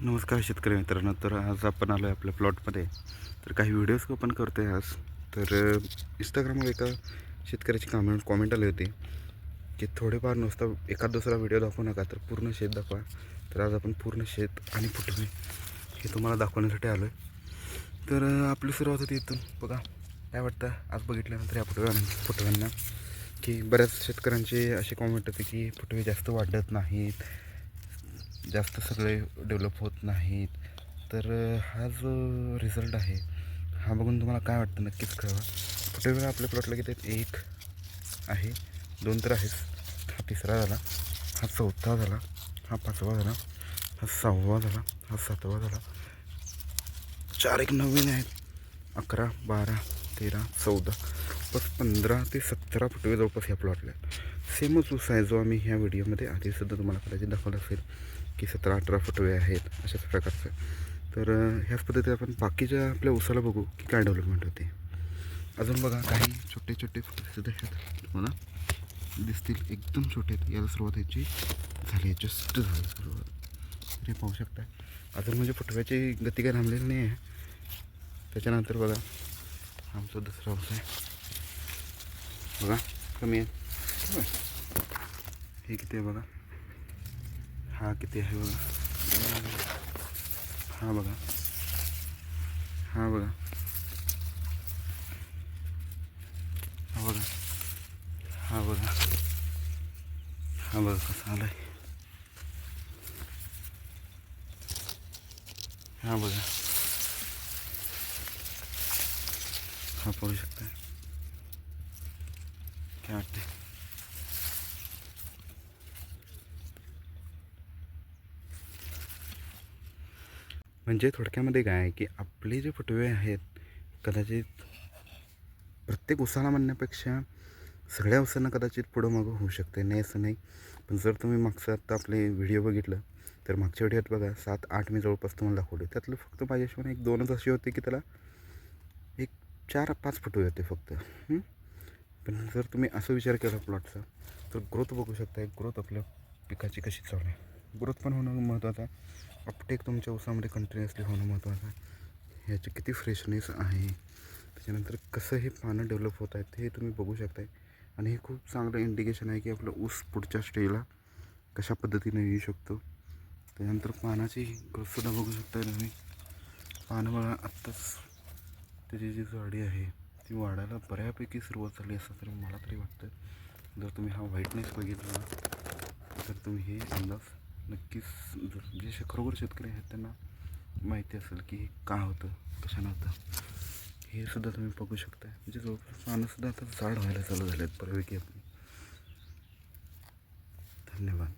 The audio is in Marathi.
नमस्कार शेतकरी मित्रांनो तर आज आपण आलो आहे आपल्या प्लॉटमध्ये तर काही व्हिडिओज ओपन करतो आहे आज. तर इंस्टाग्रामवर एका शेतकऱ्याची कमेंट कॉमेंट आली होती की थोडेफार नुसता एखाद दुसरा व्हिडिओ दाखवू नका तर पूर्ण शेत दाखवा. तर आज आपण पूर्ण शेत आणि फुटवे हे तुम्हाला दाखवण्यासाठी आलो आहे तर आपली सुरुवात होती इथून. बघा काय वाटतं? आज बघितल्यानंतर या फुटव्या फुटव्यांना की बऱ्याच शेतकऱ्यांचे असे कॉमेंट होते की फुटवे जास्त वाढत नाहीत. जास्त सगळे डेव्हलप होत नाहीत. तर हा जो रिझल्ट आहे हा बघून तुम्हाला काय वाटतं नक्कीच कळवा. कुठे वेळा आपल्या प्लॉटला किती एक आहे दोन तर आहेच. हा तिसरा झाला हा चौथा झाला हा पाचवा झाला हा सहावा झाला हा सातवा झाला. चार एक नवीन आहेत. अकरा बारा तेरा चौदा बस पंधरा ते सतरा फुटवे जवळपास ह्या प्लॉटला आहेत. सेमच ऊस आहे जो आम्ही ह्या व्हिडिओमध्ये आधीसुद्धा तुम्हाला कदाचित दाखवला असेल. की सतरा अठरा फुटवे आहेत अशाच प्रकारचं. तर ह्याच पद्धतीने आपण बाकीच्या आपल्या उसाला बघू की काय डेव्हलपमेंट होते. अजून बघा काही छोटे छोटे फुटवे सुद्धा तुम्हाला दिसतील एकदम छोटे आहेत. याला सुरुवात याची झाली जस्ट झाली सुरुवात. हे पाहू शकता अजून म्हणजे फुटव्याची गती काय थांबलेली नाही आहे. त्याच्यानंतर बघा आमचा दुसरा ऊस आहे. बघा कमी आहे. हे किती आहे बघा? हा किती आहे बघा. हा बघा. हा बघा. हा बघा. हा बघा. हा बघा कसा आलाय. हा बघा. हा पाहू शकता काय वाटते म्हणजे थोडक्यामध्ये काय आहे की आपले जे फुटवे आहेत कदाचित प्रत्येक उसाला म्हणण्यापेक्षा सगळ्या उसांना कदाचित पुढं मागं होऊ शकते. नाही असं नाही. पण जर तुम्ही मागचं आत्ता आपले व्हिडिओ बघितलं तर मागच्या व्हिडिओत बघा सात आठ मी जवळपास तुम्हाला दाखवले. त्यातलं फक्त माझ्या हिशोबाने एक दोनच अशी होते की त्याला एक चार पाच फुटवे होते फक्त. पण जर तुम्ही असं विचार केला प्लॉटचा तर ग्रोथ बघू शकता ग्रोथ आपल्या पिकाची कशी चालू आहे. ग्रोथ पण होणं महत्त्वाचं आहे. अपटेक तुमच्या ऊसामध्ये कंटिन्युअसली होणं महत्त्वाचं आहे. ह्याची किती फ्रेशनेस आहे? त्याच्यानंतर कसं हे पानं डेव्हलप होत आहेत हे तुम्ही बघू शकताय. आणि हे खूप चांगलं इंडिकेशन आहे की आपलं ऊस पुढच्या स्टेजला कशा पद्धतीने येऊ शकतो. त्याच्यानंतर पानाची ग्रोथसुद्धा बघू शकता तुम्ही. पानं बघा आत्ताच त्याची जी झाडी आहे ती वाढायला बऱ्यापैकी सुरुवात झाली असं तरी मला तरी वाटतं जर तुम्ही हा व्हाईटनेस बघितला तर तुम्ही हे अंदाज नक्कीच जर जे शे- खरोखर शेतकरी आहेत त्यांना माहिती असेल की हे का होतं कशानं होतं हे सुद्धा तुम्ही बघू शकता म्हणजे जवळपास पानंसुद्धा आता जाड व्हायला चालू झाले आहेत बऱ्यापैकी आपली. धन्यवाद.